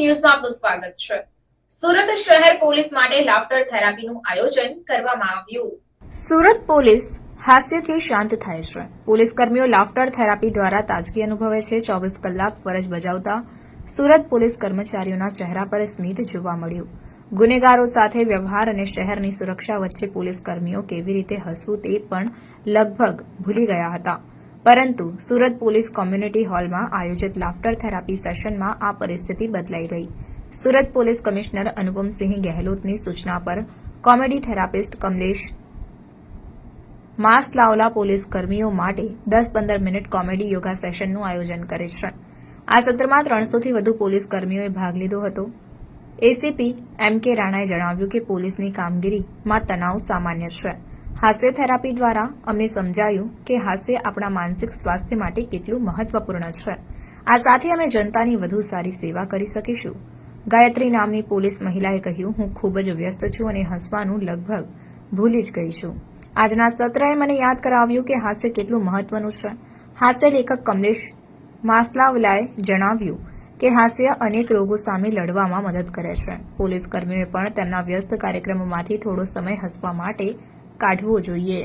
ન્યૂઝમાં આપનું સ્વાગત છે. સુરત શહેર પોલીસ માટે લાફ્ટર થેરાપીનું આયોજન કરવામાં આવ્યું. સુરત પોલીસ હાસ્યથી શાંત થાય છે. પોલીસ લાફ્ટર થેરાપી દ્વારા તાજગી અનુભવે છે. ચોવીસ કલાક ફરજ બજાવતા સુરત પોલીસ કર્મચારીઓના ચહેરા પર સ્મિત જોવા મળ્યું. ગુનેગારો સાથે વ્યવહાર અને શહેરની સુરક્ષા વચ્ચે પોલીસ કર્મીઓ કેવી રીતે હસવું તે પણ લગભગ ભૂલી ગયા હતા. પરંતુ સુરત પોલીસ કોમ્યુનિટી હોલમાં આયોજિત લાફ્ટર થેરાપી સેશનમાં આ પરિસ્થિતિ બદલાઈ ગઈ સુરત પોલીસ કમિશનર અનુપમસિંહ ગહેલોતની સૂચના પર કોમેડી થેરાપિસ્ટ કમલેશ માસ્ક લાવલા પોલીસ કર્મીઓ માટે દસ પંદર મિનિટ કોમેડી યોગા સેશનનું આયોજન કરે છે. આ સત્રમાં ત્રણસોથી વધુ પોલીસ કર્મીઓએ ભાગ લીધો હતો. એસીપી એમ કે રાણાએ જણાવ્યું કે પોલીસની કામગીરીમાં તણાવ સામાન્ય છે. હાસ્ય થેરાપી દ્વારા અમને સમજાયું કે હાસ્ય આપણા માનસિક સ્વાસ્થ્ય માટે કેટલું મહત્વપૂર્ણ છે. આ સાથે અમે જનતાની વધુ સારી સેવા કરી શકીશું. ગાયત્રી નામની પોલીસ મહિલાએ કહ્યું, હું ખૂબ જ વ્યસ્ત છું અને હસવાનું લગભગ ભૂલી જ ગઈ છું. આજના સત્રએ મને યાદ કરાવ્યું કે હાસ્ય કેટલું મહત્વનું છે. હાસ્ય લેખક કમલેશ માસલાવલાએ જણાવ્યું કે હાસ્ય અનેક રોગો સામે લડવામાં મદદ કરે છે. પોલીસ કર્મીઓએ પણ તેમના વ્યસ્ત કાર્યક્રમોમાંથી થોડો સમય હસવા માટે કાઢવો જોઈએ